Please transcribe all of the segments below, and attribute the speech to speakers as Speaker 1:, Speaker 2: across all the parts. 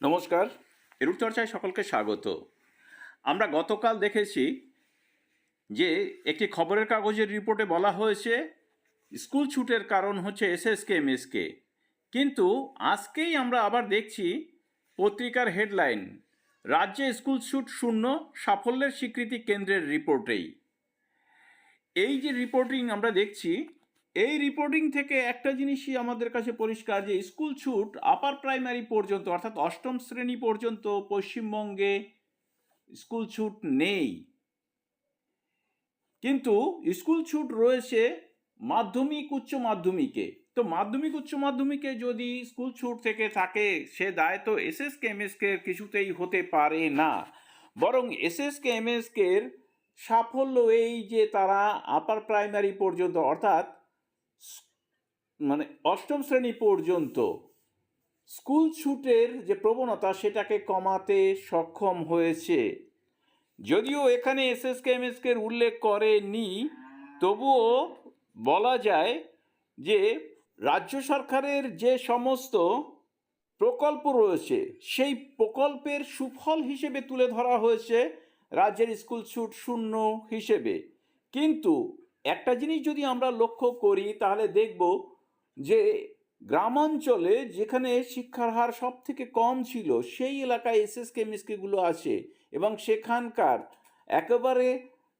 Speaker 1: নমস্কার, এরূপ চর্চায় সকলকে স্বাগত। আমরা গতকাল দেখেছি যে একটি খবরের কাগজের রিপোর্টে বলা হয়েছে, স্কুল ছুটের কারণ হচ্ছে এসএসকে, এমএসকে। কিন্তু আজকেই আমরা আবার দেখছি পত্রিকার হেডলাইন, রাজ্যে স্কুল ছুট শূন্য সাফল্যের স্বীকৃতি কেন্দ্রের রিপোর্টেই। এই যে রিপোর্টিং আমরা দেখছি এই রিপোর্টিং থেকে একটা জিনিসই আমাদের কাছে পরিষ্কার যে স্কুল ছুট আপার প্রাইমারি পর্যন্ত, অর্থাৎ অষ্টম শ্রেণি পর্যন্ত পশ্চিমবঙ্গে স্কুল ছুট নেই। কিন্তু স্কুল ছুট রয়েছে মাধ্যমিক, উচ্চ মাধ্যমিকে। তো মাধ্যমিক, উচ্চ মাধ্যমিকে যদি স্কুল ছুট থেকে থাকে, সে দায় তো এসএসকে এমএসকে কিছুতেই হতে পারে না। বরং এসএসকে এমএসকের সাফল্য এই যে তারা আপার প্রাইমারি পর্যন্ত, অর্থাৎ মানে অষ্টম শ্রেণি পর্যন্ত স্কুল ছুটের যে প্রবণতা, সেটাকে কমাতে সক্ষম হয়েছে। যদিও এখানে এসএসকে এমএসকের উল্লেখ করেনি, তবুও বলা যায় যে রাজ্য সরকারের যে সমস্ত প্রকল্প রয়েছে, সেই প্রকল্পের সুফল হিসেবে তুলে ধরা হয়েছে রাজ্যের স্কুল ছুট শূন্য হিসেবে। কিন্তু একটা জিনিস যদি আমরা লক্ষ্য করি, তাহলে দেখব যে গ্রামাঞ্চলে যেখানে শিক্ষার হার সব থেকে কম ছিল, সেই এলাকায় এস এসএস কেমিস্ট্রিগুলো আছে এবং সেখানকার একেবারে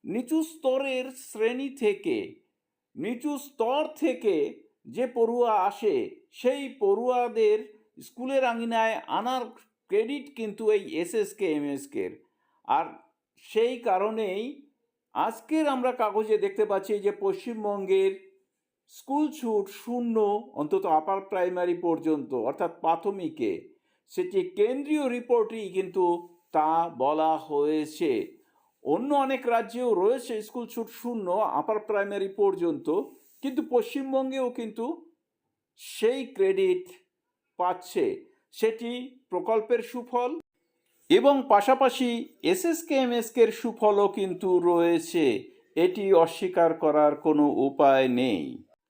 Speaker 1: নিচু স্তরের শ্রেণি থেকে, নিচু স্তর থেকে যে পড়ুয়া আসে, সেই পড়ুয়াদের স্কুলের আঙিনায় আনার ক্রেডিট কিন্তু এই এসএসকে এমএসকের আর সেই কারণেই আজকের আমরা কাগজে দেখতে পাচ্ছি যে পশ্চিমবঙ্গের স্কুল ছুট শূন্য অন্তত আপার প্রাইমারি পর্যন্ত, অর্থাৎ প্রাথমিকে, সেটি কেন্দ্রীয় রিপোর্টেই কিন্তু তা বলা হয়েছে। অন্য অনেক রাজ্যেও রয়েছে স্কুল ছুট শূন্য আপার প্রাইমারি পর্যন্ত, কিন্তু পশ্চিমবঙ্গেও কিন্তু সেই ক্রেডিট পাচ্ছে। সেটি প্রকল্পের সুফল এবং পাশাপাশি এসএসকে এমএসকের সুফলও কিন্তু রয়েছে। এটি অস্বীকার করার কোনো উপায় নেই।